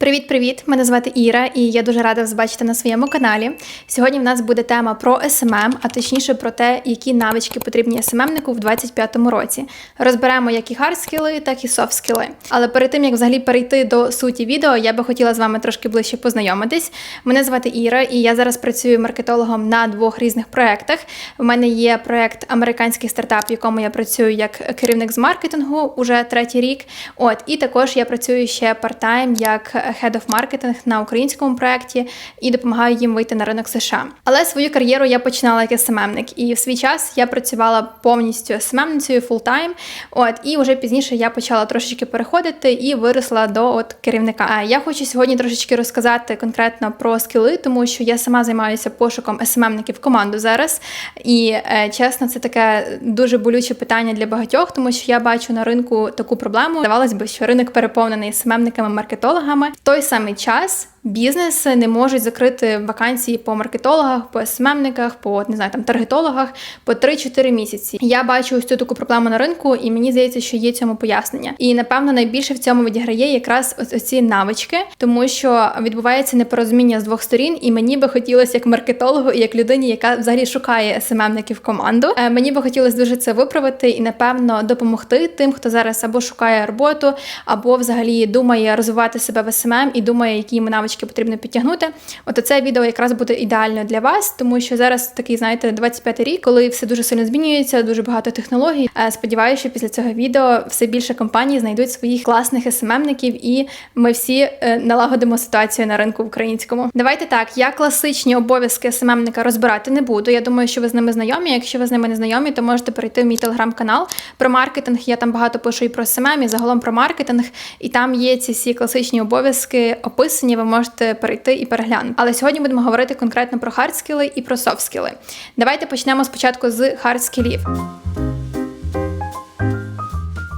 Привіт-привіт! Мене звати Іра, і я дуже рада вас бачити на своєму каналі. Сьогодні в нас буде тема про СММ, а точніше про те, які навички потрібні СММнику в 2025 році. Розберемо як і хард-скіли, так і софт-скіли. Але перед тим як взагалі перейти до суті відео, я би хотіла з вами трошки ближче познайомитись. Мене звати Іра, і я зараз працюю маркетологом на двох різних проєктах. У мене є проєкт американський стартап, в якому я працюю як керівник з маркетингу уже третій рік. От і також я працюю ще парт-тайм як Head of Marketing на українському проєкті і допомагаю їм вийти на ринок США. Але свою кар'єру я починала як СММник, і в свій час я працювала повністю СММницею фултайм. От і вже пізніше я почала трошечки переходити і виросла до от керівника. Я хочу сьогодні трошечки розказати конкретно про скіли, тому що я сама займаюся пошуком СММників команду зараз. І е, чесно, це таке дуже болюче питання для багатьох, тому що я бачу на ринку таку проблему. Здавалось би, що ринок переповнений СММниками, маркетологами. Той самий час бізнеси не можуть закрити вакансії по маркетологах, по СММниках, по не знаю, там таргетологах по 3-4 місяці. Я бачу ось цю таку проблему на ринку, і мені здається, що є цьому пояснення. І напевно найбільше в цьому відіграє якраз оці навички, тому що відбувається непорозуміння з двох сторін, і мені би хотілося як маркетологу і як людині, яка взагалі шукає СММників в команду. е, Мені би хотілося дуже це виправити і напевно допомогти тим, хто зараз або шукає роботу, або взагалі думає розвивати себе в СММ і думає, які йому навички потрібно підтягнути. От це відео якраз буде ідеально для вас, тому що зараз такий, знаєте, 25 й рік, коли все дуже сильно змінюється, дуже багато технологій. Е, Сподіваюся, що після цього відео все більше компаній знайдуть своїх класних СММників, і ми всі е, налагодимо ситуацію на ринку українському. Давайте так, я класичні обов'язки СММника розбирати не буду. Я думаю, що ви з ними знайомі. Якщо ви з ними не знайомі, то можете перейти в мій телеграм-канал про маркетинг. Я там багато пишу і про СММ, і загалом про маркетинг. І там є ці всі класичні обов'язки описані. Ви можете перейти і переглянути. Але сьогодні будемо говорити конкретно про хардскіли і про софтскіли. Давайте почнемо спочатку з хардскілів.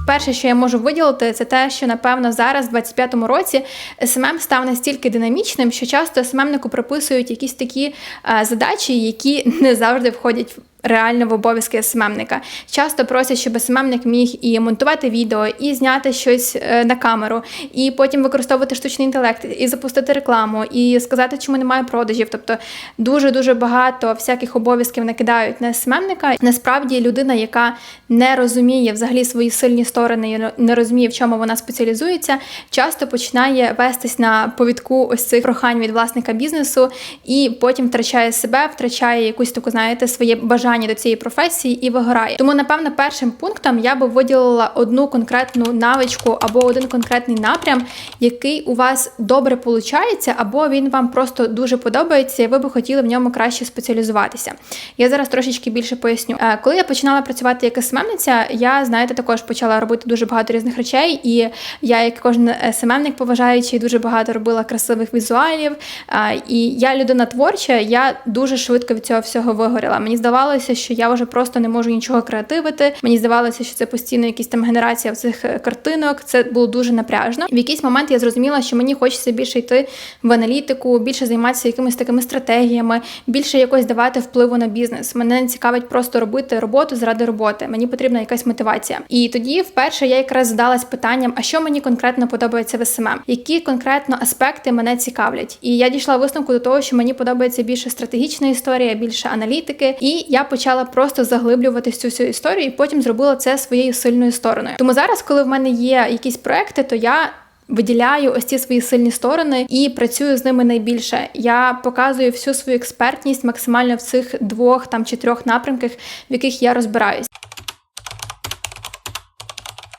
Перше, що я можу виділити, це те, що напевно зараз, в 25-му році, СММ став настільки динамічним, що часто СММнику приписують якісь такі е, задачі, які не завжди входять. Реально в обов'язки СММника. Часто просять, щоб СММник міг і монтувати відео, і зняти щось е, на камеру, і потім використовувати штучний інтелект, і запустити рекламу, і сказати, чому немає продажів. Тобто дуже дуже багато всяких обов'язків накидають на СММника. Насправді людина, яка не розуміє взагалі свої сильні сторони, не розуміє, в чому вона спеціалізується, часто починає вестись на повідку ось цих прохань від власника бізнесу, і потім втрачає себе, втрачає якусь таку, знаєте, своє бажання до цієї професії і вигорає. Тому, напевно, першим пунктом я би виділила одну конкретну навичку або один конкретний напрям, який у вас добре виходить, або він вам просто дуже подобається, і ви би хотіли в ньому краще спеціалізуватися. Я зараз трошечки більше поясню. Е, Коли я починала працювати як СММниця, я, знаєте, також почала робити дуже багато різних речей, і я, як кожен СММник поважаючий, дуже багато робила красивих візуалів. Е, І я людина творча, я дуже швидко від цього всього вигоріла. Мені здавалося, що я вже просто не можу нічого креативити. Мені здавалося, що це постійно якісь там генерація цих е, картинок. Це було дуже напряжно. В якийсь момент я зрозуміла, що мені хочеться більше йти в аналітику, більше займатися якимись такими стратегіями, більше якось давати впливу на бізнес. Мене не цікавить просто робити роботу заради роботи. Мені потрібна якась мотивація. І тоді, вперше, я якраз задалась питанням: а що мені конкретно подобається в СММ? Які конкретно аспекти мене цікавлять? І я дійшла висновку до того, що мені подобається більше стратегічна історія, більше аналітики, і я почала просто заглиблюватись цю всю історію, і потім зробила це своєю сильною стороною. Тому зараз, коли в мене є якісь проекти, то я. Виділяю ось ці свої сильні сторони і працюю з ними найбільше. Я показую всю свою експертність максимально в цих двох там чи трьох напрямках, в яких я розбираюсь.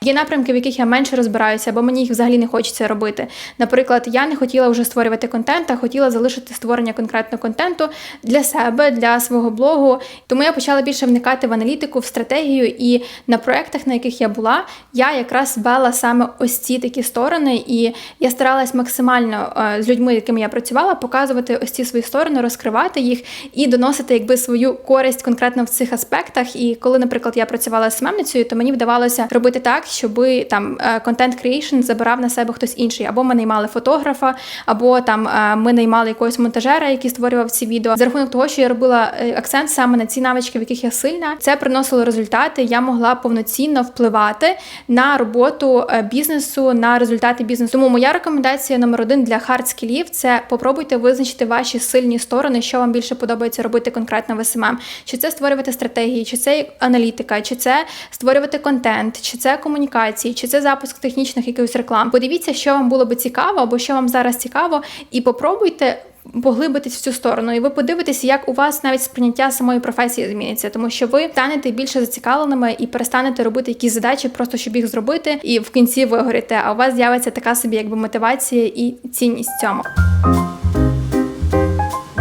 Є напрямки, в яких я менше розбираюся, або мені їх взагалі не хочеться робити. Наприклад, я не хотіла вже створювати контент, а хотіла залишити створення конкретного контенту для себе, для свого блогу. Тому я почала більше вникати в аналітику, в стратегію, і на проектах, на яких я була, я якраз вела саме ось ці такі сторони, і я старалась максимально е, з людьми, якими я працювала, показувати ось ці свої сторони, розкривати їх і доносити якби свою користь конкретно в цих аспектах. І коли, наприклад, я працювала з мемницею, то мені вдавалося робити так щоб там контент creation забирав на себе хтось інший, або ми наймали фотографа, або там е, ми наймали якогось монтажера, який створював ці відео. За рахунок того, що я робила е, акцент саме на ці навички, в яких я сильна, це приносило результати. Я могла повноцінно впливати на роботу е, бізнесу, на результати бізнесу. Тому моя рекомендація номер один для хардскілів це попробуйте визначити ваші сильні сторони, що вам більше подобається робити конкретно в СММ. Чи це створювати стратегії, чи це аналітика, чи це створювати контент, чи це комунікації, чи це запуск технічних якихось реклам. Подивіться, що вам було би цікаво, або що вам зараз цікаво, і попробуйте. Поглибитись в цю сторону, і ви подивитеся, як у вас навіть сприйняття самої професії зміниться, тому що ви станете більше зацікавленими і перестанете робити якісь задачі, просто щоб їх зробити, і в кінці вигоріте. А у вас з'явиться така собі, якби мотивація і цінність цьому.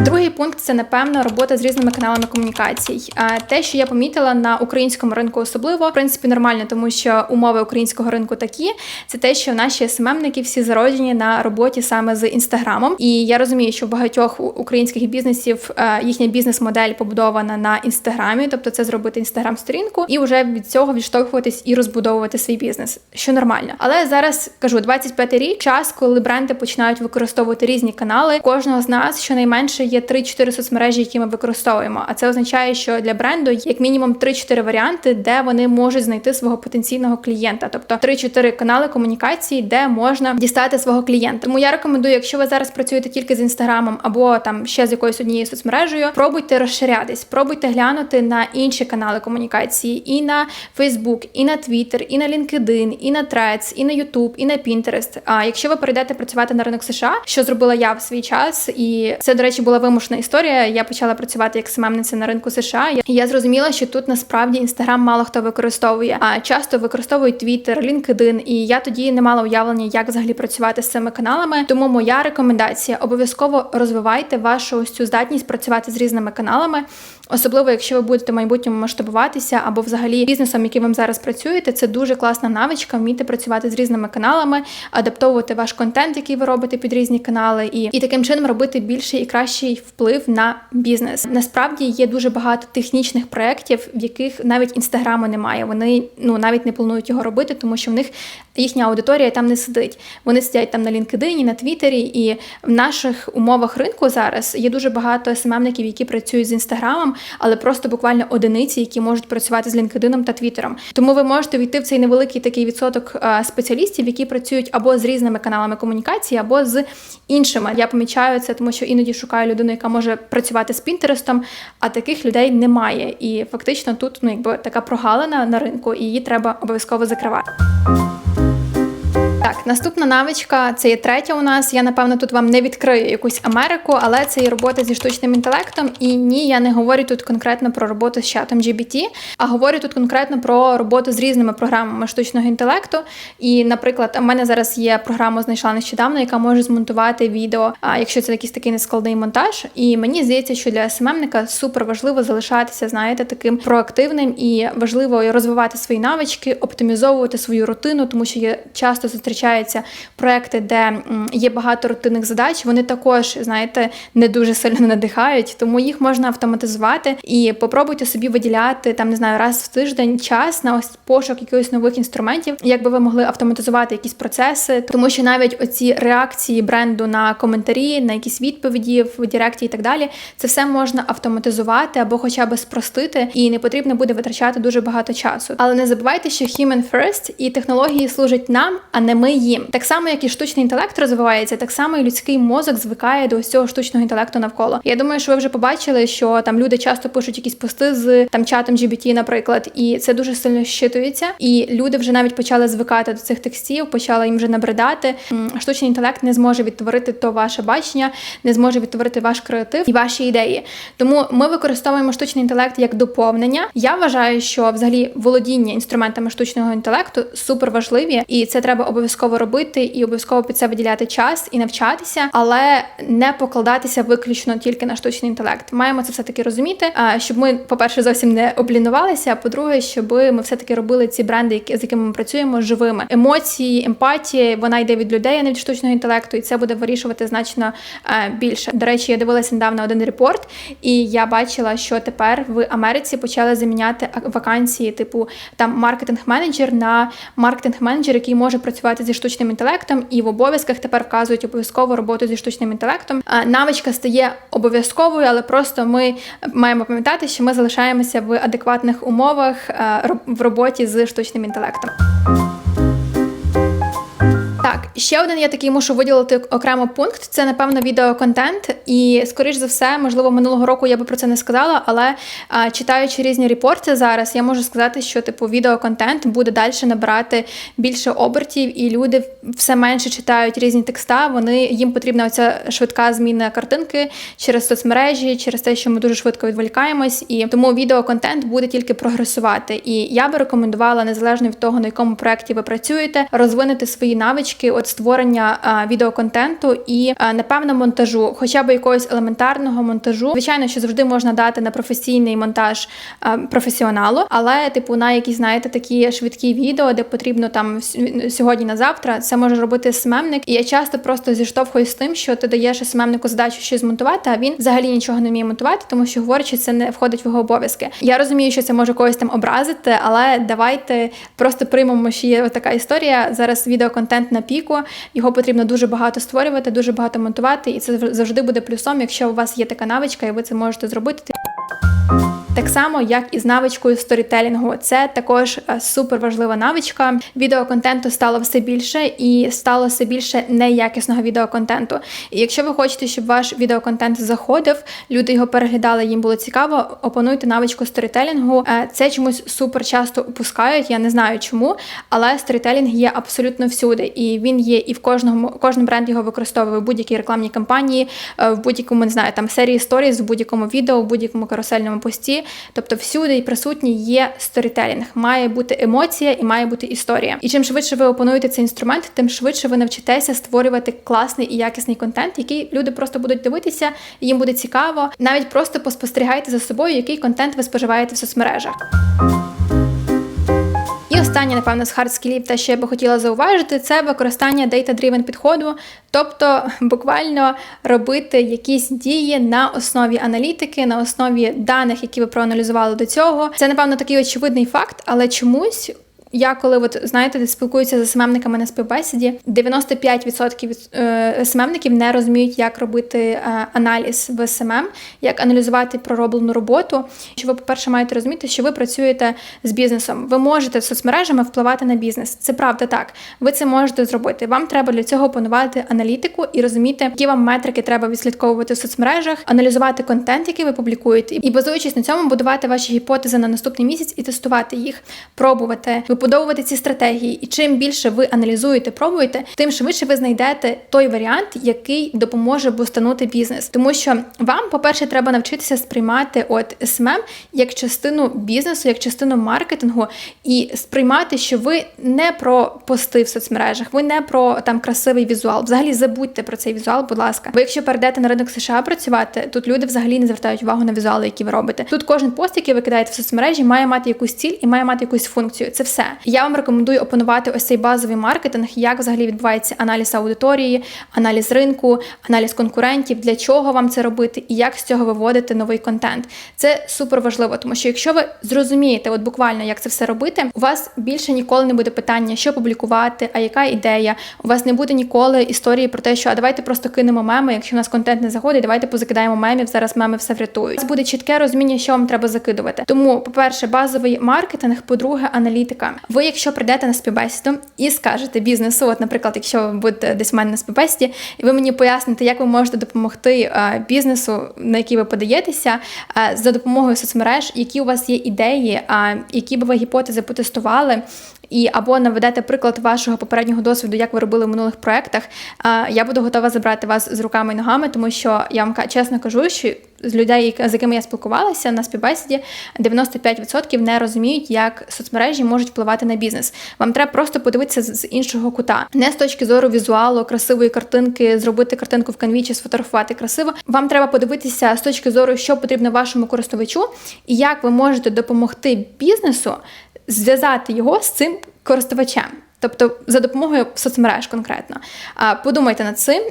Другий пункт це напевно робота з різними каналами комунікацій. Те, що я помітила на українському ринку, особливо в принципі нормально, тому що умови українського ринку такі. Це те, що наші СММники всі зароджені на роботі саме з інстаграмом. І я розумію, що в багатьох українських бізнесів їхня бізнес-модель побудована на інстаграмі, тобто це зробити інстаграм-сторінку, і вже від цього відштовхуватись і розбудовувати свій бізнес, що нормально. Але зараз кажу 25 рік, час, коли бренди починають використовувати різні канали. Кожного з нас щонайменше є 3-4 соцмережі, які ми використовуємо. А це означає, що для бренду як мінімум 3-4 варіанти, де вони можуть знайти свого потенційного клієнта, тобто 3-4 канали комунікації, де можна дістати свого клієнта. Тому я рекомендую, якщо ви зараз працюєте тільки з інстаграмом або там ще з якоюсь однією соцмережею, пробуйте розширятись, пробуйте глянути на інші канали комунікації, і на Facebook, і на Twitter, і на LinkedIn, і на Threads, і на YouTube, і на Pinterest. А якщо ви перейдете працювати на ринок США, що зробила я в свій час, і це, до речі, була вимушена історія. Я почала працювати як СММниця на ринку США. І я зрозуміла, що тут насправді інстаграм мало хто використовує, а часто використовують Твіттер, LinkedIn, І я тоді не мала уявлення, як взагалі працювати з цими каналами. Тому моя рекомендація обов'язково розвивайте вашу ось цю здатність працювати з різними каналами. Особливо, якщо ви будете в майбутньому масштабуватися або взагалі бізнесом, яким ви зараз працюєте, це дуже класна навичка вміти працювати з різними каналами, адаптовувати ваш контент, який ви робите під різні канали, і і таким чином робити більший і кращий вплив на бізнес. Насправді є дуже багато технічних проєктів, в яких навіть інстаграму немає. Вони ну навіть не планують його робити, тому що в них їхня аудиторія там не сидить. Вони сидять там на LinkedIn, на Твіттері, і в наших умовах ринку зараз є дуже багато СММників, які працюють з інстаграмом, але просто буквально одиниці, які можуть працювати з LinkedIn та Твіттером. Тому ви можете війти в цей невеликий такий відсоток спеціалістів, які працюють або з різними каналами комунікації, або з іншими. Я помічаю це, тому що іноді шукаю людину, яка може працювати з Пінтерестом, а таких людей немає. І фактично тут ну якби така прогалина на ринку, і її треба обов'язково закривати. Так, наступна навичка це є третя у нас. Я напевно тут вам не відкрию якусь Америку, але це є робота зі штучним інтелектом. І ні, я не говорю тут конкретно про роботу з чатом GBT, а говорю тут конкретно про роботу з різними програмами штучного інтелекту. І, наприклад, у мене зараз є програма, знайшла нещодавно, яка може змонтувати відео, якщо це якийсь такий нескладний монтаж. І мені здається, що для СММника супер важливо залишатися, знаєте, таким проактивним і важливо розвивати свої навички, оптимізовувати свою рутину, тому що я часто зустрічаю зустрічаються проекти, де є багато рутинних задач, вони також, знаєте, не дуже сильно надихають, тому їх можна автоматизувати і попробуйте собі виділяти там, не знаю, раз в тиждень час на ось пошук якихось нових інструментів, як би ви могли автоматизувати якісь процеси, тому що навіть оці реакції бренду на коментарі, на якісь відповіді в Директі і так далі, це все можна автоматизувати або хоча б спростити, і не потрібно буде витрачати дуже багато часу. Але не забувайте, що human first і технології служать нам, а не ми ми їм. Так само, як і штучний інтелект розвивається, так само і людський мозок звикає до всього штучного інтелекту навколо. Я думаю, що ви вже побачили, що там люди часто пишуть якісь пости з там чатом GBT, наприклад, і це дуже сильно щитується. І люди вже навіть почали звикати до цих текстів, почали їм вже набридати. Штучний інтелект не зможе відтворити то ваше бачення, не зможе відтворити ваш креатив і ваші ідеї. Тому ми використовуємо штучний інтелект як доповнення. Я вважаю, що взагалі володіння інструментами штучного інтелекту супер важливі, і це треба обов'язково обов'язково робити і обов'язково під це виділяти час і навчатися, але не покладатися виключно тільки на штучний інтелект. Маємо це все таки розуміти, а, щоб ми, по-перше, зовсім не облінувалися. А по-друге, щоб ми все таки робили ці бренди, з якими ми працюємо, живими. Емоції, емпатія, вона йде від людей, а не від штучного інтелекту, і це буде вирішувати значно е, більше. До речі, я дивилася недавно один репорт, і я бачила, що тепер в Америці почали заміняти вакансії, типу там маркетинг-менеджер на маркетинг-менеджер, який може працювати зі штучним інтелектом, і в обов'язках тепер вказують обов'язково роботу зі штучним інтелектом. Навичка стає обов'язковою, але просто ми маємо пам'ятати, що ми залишаємося в адекватних умовах в роботі з штучним інтелектом. Так, ще один я такий мушу виділити окремо пункт. Це напевно відеоконтент. І скоріш за все, можливо, минулого року я би про це не сказала, але а, читаючи різні репорти зараз, я можу сказати, що типу відеоконтент буде далі набирати більше обертів, і люди все менше читають різні текста. Вони їм потрібна оця швидка зміна картинки через соцмережі, через те, що ми дуже швидко відволікаємось, і тому відеоконтент буде тільки прогресувати. І я би рекомендувала, незалежно від того, на якому проєкті ви працюєте, розвинути свої навички от створення відеоконтенту і напевно монтажу, хоча б якогось елементарного монтажу. Звичайно, що завжди можна дати на професійний монтаж професіоналу, але типу на якісь знаєте такі швидкі відео, де потрібно там сьогодні на завтра, це може робити СММник. І я часто просто зіштовхуюсь з тим, що ти даєш СММнику задачу щось змонтувати, а він взагалі нічого не вміє монтувати, тому що говорить, що це не входить в його обов'язки. Я розумію, що це може когось там образити, але давайте просто приймемо, що є така історія. Зараз відеоконтент на піку, його потрібно дуже багато створювати, дуже багато монтувати, і це завжди буде плюсом, якщо у вас є така навичка, і ви це можете зробити. Так само, як і з навичкою сторітелінгу, це також е, супер важлива навичка. Відеоконтенту стало все більше і стало все більше неякісного відеоконтенту. І якщо ви хочете, щоб ваш відеоконтент заходив, люди його переглядали, їм було цікаво, опануйте навичку сторітелінгу. Е, Це чомусь супер часто упускають. Я не знаю чому, але сторітелінг є абсолютно всюди, і він є і в кожному кожен бренд його використовує в будь-якій рекламній кампанії, е, в будь-якому не знаю, там серії сторіс, в будь-якому відео, в будь-якому карусельному пості. Тобто всюди і присутній є сторітелінг. Має бути емоція і має бути історія. І чим швидше ви опануєте цей інструмент, тим швидше ви навчитеся створювати класний і якісний контент, який люди просто будуть дивитися, їм буде цікаво. Навіть просто поспостерігайте за собою, який контент ви споживаєте в соцмережах. Останнє, напевно, з хардскілів, те, що я би хотіла зауважити, це використання data-driven підходу, тобто буквально робити якісь дії на основі аналітики, на основі даних, які ви проаналізували до цього. Це, напевно, такий очевидний факт, але чомусь. Я коли от знаєте, спілкуюся з СММниками на співбесіді, 95% від е, СММників не розуміють, як робити е, аналіз в СММ, як аналізувати пророблену роботу. Що ви, по-перше, маєте розуміти, що ви працюєте з бізнесом. Ви можете соцмережами впливати на бізнес. Це правда так. Ви це можете зробити. Вам треба для цього опанувати аналітику і розуміти, які вам метрики треба відслідковувати в соцмережах, аналізувати контент, який ви публікуєте, і базуючись на цьому, будувати ваші гіпотези на наступний місяць і тестувати їх, пробувати, вибудовувати ці стратегії. І чим більше ви аналізуєте, пробуєте, тим швидше ви знайдете той варіант, який допоможе бустанути бізнес. Тому що вам, по-перше, треба навчитися сприймати от СММ як частину бізнесу, як частину маркетингу, і сприймати, що ви не про пости в соцмережах, ви не про там красивий візуал. Взагалі забудьте про цей візуал, будь ласка. Ви якщо перейдете на ринок США працювати, тут люди взагалі не звертають увагу на візуали, які ви робите. Тут кожен пост, який ви кидаєте в соцмережі, має мати якусь ціль і має мати якусь функцію. Це все. Я вам рекомендую опанувати ось цей базовий маркетинг, як взагалі відбувається аналіз аудиторії, аналіз ринку, аналіз конкурентів, для чого вам це робити і як з цього виводити новий контент. Це супер важливо, тому що якщо ви зрозумієте, от буквально як це все робити, у вас більше ніколи не буде питання, що публікувати, а яка ідея. У вас не буде ніколи історії про те, що а давайте просто кинемо меми, якщо у нас контент не заходить, давайте позакидаємо мемів. Зараз меми все врятують. У вас буде чітке розуміння, що вам треба закидувати. Тому, по-перше, базовий маркетинг, по-друге, аналітика. Ви, якщо прийдете на співбесіду і скажете бізнесу, от, наприклад, якщо ви будете десь в мене на співбесіді, і ви мені поясните, як ви можете допомогти е, бізнесу, на який ви подаєтеся, е, за допомогою соцмереж, які у вас є ідеї, які би ви гіпотези потестували. І або наведете приклад вашого попереднього досвіду, як ви робили в минулих проектах. Я буду готова забрати вас з руками і ногами, тому що я вам чесно кажу, що з людей, з якими я спілкувалася на співбесіді, 95% не розуміють, як соцмережі можуть впливати на бізнес. Вам треба просто подивитися з іншого кута, не з точки зору візуалу, красивої картинки, зробити картинку в канві чи сфотографувати красиво. Вам треба подивитися з точки зору, що потрібно вашому користувачу, і як ви можете допомогти бізнесу зв'язати його з цим користувачем. Тобто за допомогою соцмереж конкретно. Подумайте над цим.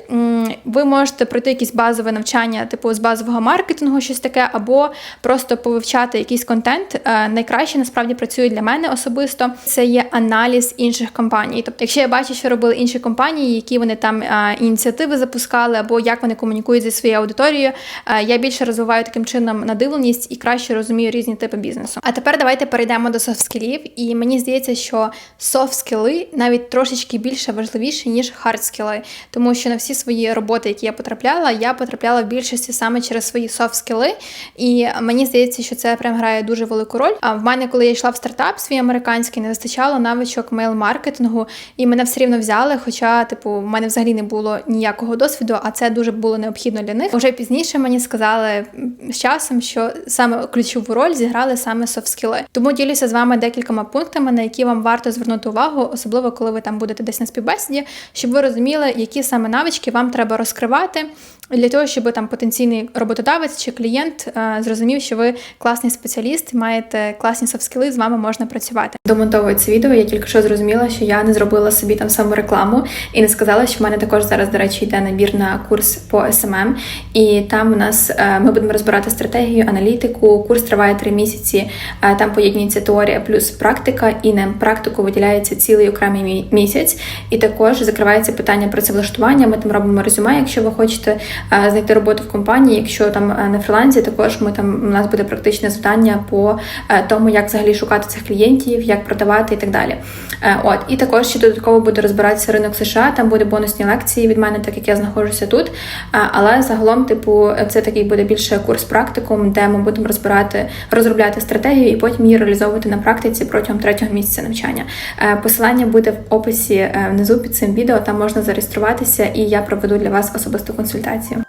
Ви можете пройти якісь базове навчання, типу з базового маркетингу, щось таке, або просто повивчати якийсь контент. Е, Найкраще насправді працює для мене особисто. Це є аналіз інших компаній. Тобто, якщо я бачу, що робили інші компанії, які вони там е, ініціативи запускали, або як вони комунікують зі своєю аудиторією, е, я більше розвиваю таким чином надивленість і краще розумію різні типи бізнесу. А тепер давайте перейдемо до софт-скілів. І мені здається, що софт-скіли навіть трошечки більше важливіші, ніж хард-скіли. Тому що на всі свої роботи, які я потрапляла, я потрапляла в більшості саме через свої софт-скіли. І мені здається, що це прям грає дуже велику роль. А в мене, коли я йшла в стартап свій американський, не вистачало навичок мейл-маркетингу, і мене все рівно взяли. Хоча, типу, в мене взагалі не було ніякого досвіду, а це дуже було необхідно для них. Уже пізніше мені сказали з часом, що саме ключову роль зіграли саме софт-скіли. Тому ділюся з вами декількома пунктами, на які вам варто звернути увагу, особливо коли ви там будете десь на співбесіді, щоб ви розуміли, які саме навички вам треба розкривати. Для того, щоб там потенційний роботодавець чи клієнт е, зрозумів, що ви класний спеціаліст, маєте класні софт-скіли, з вами можна працювати. Домонтовую це відео. Я тільки що зрозуміла, що я не зробила собі там саму рекламу і не сказала, що в мене також зараз, до речі, йде набір на курс по SMM. І там у нас е, ми будемо розбирати стратегію, аналітику. Курс триває три місяці. Е, Там поєднується теорія плюс практика, і на практику виділяється цілий окремий місяць. І також закривається питання працевлаштування. Ми там робимо резюме, якщо ви хочете е, знайти роботу в компанії. Якщо там е, на фрілансі, також ми там у нас буде практичне завдання по е, тому, як взагалі шукати цих клієнтів, як продавати і так далі. От і також ще додатково буде розбиратися ринок США. Там буде бонусні лекції від мене, так як я знаходжуся тут. Але загалом, типу, це такий буде більше курс практикум, де ми будемо розбирати, розробляти стратегію і потім її реалізовувати на практиці протягом третього місяця навчання. Е, Посилання буде в описі е, внизу під цим відео. Там можна зареєструватися, і я проведу для вас особисту консультацію.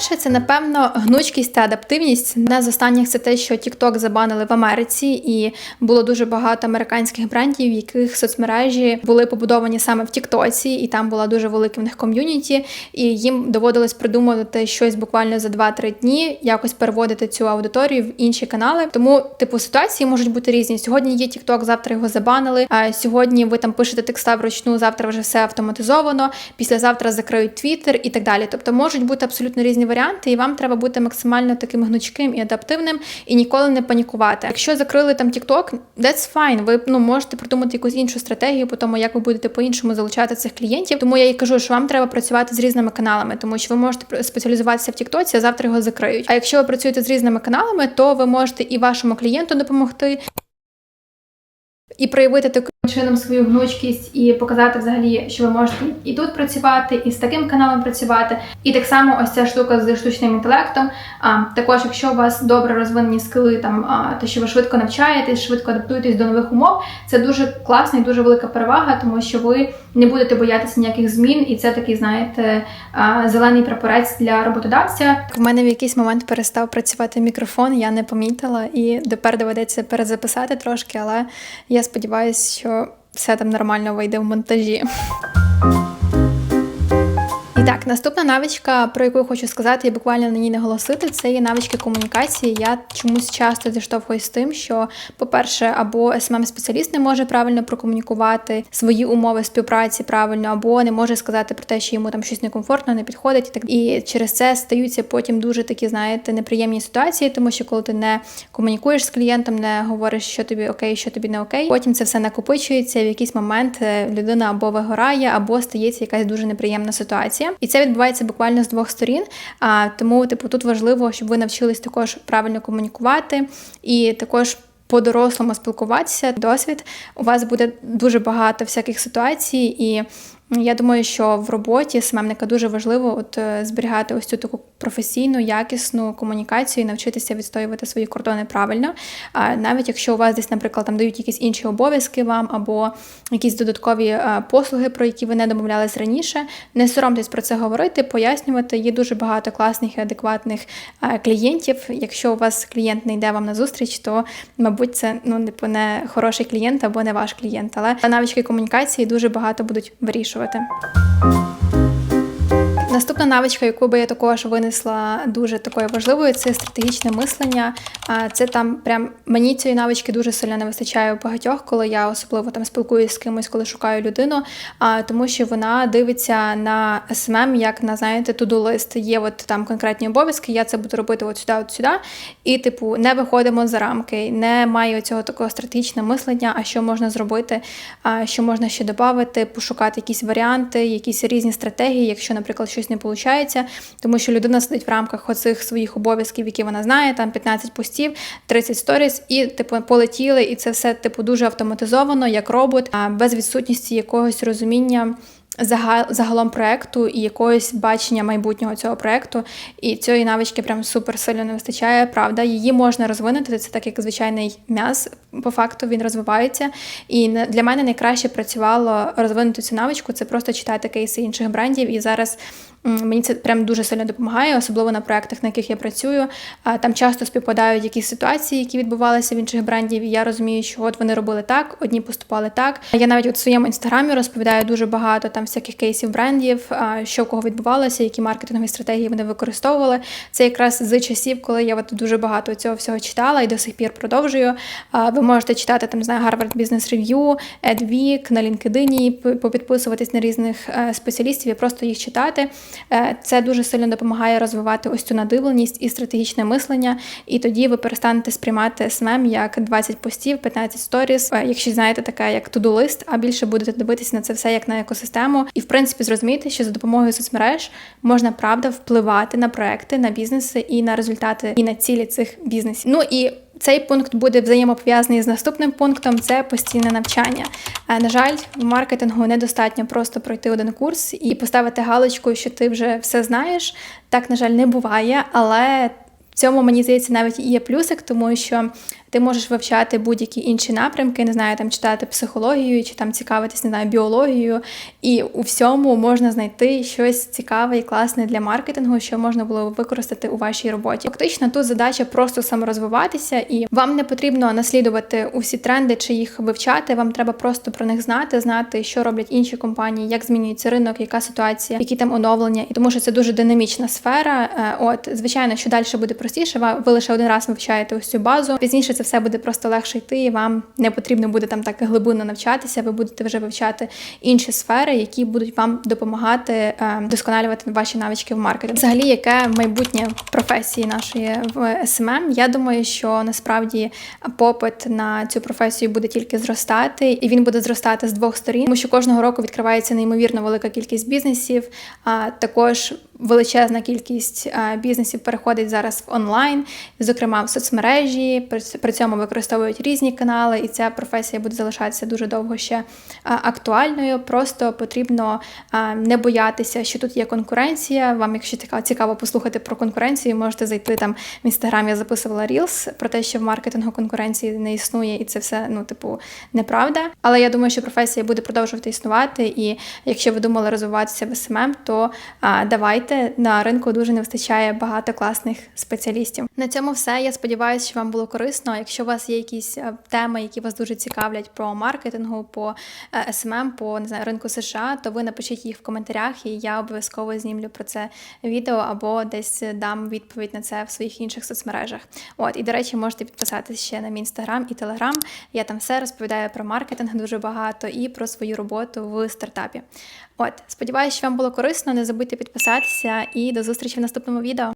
Перше, це напевно гнучкість та адаптивність. Одне з останніх це те, що TikTok забанили в Америці, і було дуже багато американських брендів, яких соцмережі були побудовані саме в TikTok, і там була дуже велике в них ком'юніті, і їм доводилось придумувати щось буквально за 2-3 дні, якось переводити цю аудиторію в інші канали. Тому, типу, ситуації можуть бути різні. Сьогодні є TikTok, завтра його забанили. А сьогодні ви там пишете текста вручну, завтра вже все автоматизовано. Післязавтра закриють Twitter і так далі. Тобто можуть бути абсолютно різні варіанти, і вам треба бути максимально таким гнучким і адаптивним, і ніколи не панікувати. Якщо закрили там TikTok, that's fine. Ви ну можете придумати якусь іншу стратегію по тому, як ви будете по-іншому залучати цих клієнтів. Тому я і кажу, що вам треба працювати з різними каналами, тому що ви можете спеціалізуватися в TikTok, а завтра його закриють. А якщо ви працюєте з різними каналами, то ви можете і вашому клієнту допомогти, і проявити чином свою гнучкість і показати взагалі, що ви можете і тут працювати, і з таким каналом працювати. І так само ось ця штука з штучним інтелектом. А також, якщо у вас добре розвинені скили, там а, те, що ви швидко навчаєтесь, швидко адаптуєтесь до нових умов, це дуже класна і дуже велика перевага, тому що ви не будете боятися ніяких змін, і це такий, знаєте, а, зелений прапорець для роботодавця. В мене в якийсь момент перестав працювати мікрофон, я не помітила, і тепер доведеться перезаписати трошки, але я сподіваюся, що все там нормально вийде в монтажі. Так, наступна навичка, про яку я хочу сказати, і буквально на ній наголосити, це є навички комунікації. Я чомусь часто зіштовхуюсь з тим, що, по-перше, або smm спеціаліст не може правильно прокомунікувати свої умови співпраці правильно, або не може сказати про те, що йому там щось некомфортно, не підходить. І так і через це стаються потім дуже такі, знаєте, неприємні ситуації, тому що коли ти не комунікуєш з клієнтом, не говориш, що тобі окей, що тобі не окей, потім це все накопичується. В якийсь момент е, людина або вигорає, або стається якась дуже неприємна ситуація. І це відбувається буквально з двох сторін. А тому, типу, тут важливо, щоб ви навчились також правильно комунікувати і також. По-дорослому спілкуватися, досвід у вас буде дуже багато всяких ситуацій, і я думаю, що в роботі СММника дуже важливо от е, зберігати ось цю таку професійну, якісну комунікацію і навчитися відстоювати свої кордони правильно. А навіть якщо у вас десь, наприклад, там дають якісь інші обов'язки вам або якісь додаткові е, послуги, про які ви не домовлялись раніше, не соромтесь про це говорити, пояснювати. Є дуже багато класних і адекватних е, клієнтів. Якщо у вас клієнт не йде вам на зустріч, то мабуть це ну типу не хороший клієнт або не ваш клієнт. Але навички комунікації дуже багато будуть вирішувати вирішувати. Наступна навичка, яку би я також винесла дуже такою важливою, це стратегічне мислення. Це там прям мені цієї навички дуже сильно не вистачає у багатьох, коли я особливо там спілкуюся з кимось, коли шукаю людину. Тому, що вона дивиться на СММ як на знаєте, туду лист. Є от там конкретні обов'язки. Я це буду робити от сюди, от сюди. І, типу, не виходимо за рамки, не маю цього такого стратегічного мислення, а що можна зробити, що можна ще додати, пошукати якісь варіанти, якісь різні стратегії, якщо, наприклад, щось не виходить, тому що людина сидить в рамках оцих своїх обов'язків, які вона знає, там 15 постів, 30 сторіс, і типу полетіли, і це все типу дуже автоматизовано, як робот, а без відсутності якогось розуміння. Загалом проекту і якогось бачення майбутнього цього проекту, і цієї навички прям супер сильно не вистачає. Правда, її можна розвинути. Це так, як звичайний м'яз. По факту він розвивається. І для мене найкраще працювало розвинути цю навичку. Це просто читати кейси інших брендів. І зараз Мені це прям дуже сильно допомагає, особливо на проектах, на яких я працюю. Там часто співпадають якісь ситуації, які відбувалися в інших брендів. І я розумію, що от вони робили так, одні поступали так. Я навіть у своєму інстаграмі розповідаю дуже багато там всяких кейсів брендів, що в кого відбувалося, які маркетингові стратегії вони використовували. Це якраз з часів, коли я от дуже багато цього всього читала і до сих пір продовжую. Ви можете читати там знаю, Harvard Business Review, EdWeek, на LinkedIn, попідписуватись на різних е, спеціалістів і просто їх читати. Е, це дуже сильно допомагає розвивати ось цю надивленість і стратегічне мислення. І тоді ви перестанете сприймати СММ як 20 постів, 15 сторіс, е, якщо знаєте таке, як to-do а більше будете дивитися на це все як на екосистему. І в принципі зрозуміти, що за допомогою соцмереж можна правда впливати на проекти, на бізнеси і на результати і на цілі цих бізнесів. Ну і цей пункт буде взаємопов'язаний з наступним пунктом це постійне навчання. Е, на жаль, в маркетингу недостатньо просто пройти один курс і поставити галочку, що ти вже все знаєш. Так, на жаль, не буває, але в цьому мені здається навіть і є плюсик, тому що ти можеш вивчати будь-які інші напрямки, не знаю, там читати психологію чи там цікавитись, не знаю, біологією. І у всьому можна знайти щось цікаве і класне для маркетингу, що можна було використати у вашій роботі. Фактично, тут задача просто саморозвиватися, і вам не потрібно наслідувати усі тренди чи їх вивчати. Вам треба просто про них знати, знати, що роблять інші компанії, як змінюється ринок, яка ситуація, які там оновлення, і тому що це дуже динамічна сфера. Е, от, звичайно, що далі буде простіше. Ви лише один раз вивчаєте ось цю базу. Пізніше це все буде просто легше йти, і вам не потрібно буде там так глибинно навчатися. Ви будете вже вивчати інші сфери, які будуть вам допомагати е, досконалювати ваші навички в маркетингу. Взагалі, яке майбутнє професії нашої в СММ? Я думаю, що насправді попит на цю професію буде тільки зростати, і він буде зростати з двох сторін, тому що кожного року відкривається неймовірно велика кількість бізнесів. А також величезна кількість бізнесів переходить зараз в онлайн, зокрема в соцмережі. При цьому використовують різні канали, і ця професія буде залишатися дуже довго ще актуальною. Просто потрібно не боятися, що тут є конкуренція. Вам, якщо цікаво послухати про конкуренцію, можете зайти там в інстаграм. Я записувала Reels про те, що в маркетингу конкуренції не існує, і це все ну, типу, неправда. Але я думаю, що професія буде продовжувати існувати. І якщо ви думали розвиватися в СММ, то давайте знаєте, на ринку дуже не вистачає багато класних спеціалістів. На цьому все. Я сподіваюся, що вам було корисно. Якщо у вас є якісь е, теми, які вас дуже цікавлять про маркетингу, по СММ, е, по не знаю, ринку США, то ви напишіть їх в коментарях, і я обов'язково знімлю про це відео або десь дам відповідь на це в своїх інших соцмережах. От і до речі, можете підписатися ще на мій інстаграм і телеграм. Я там все розповідаю про маркетинг дуже багато і про свою роботу в стартапі. От, сподіваюся, що вам було корисно. Не забудьте підписатися і до зустрічі в наступному відео.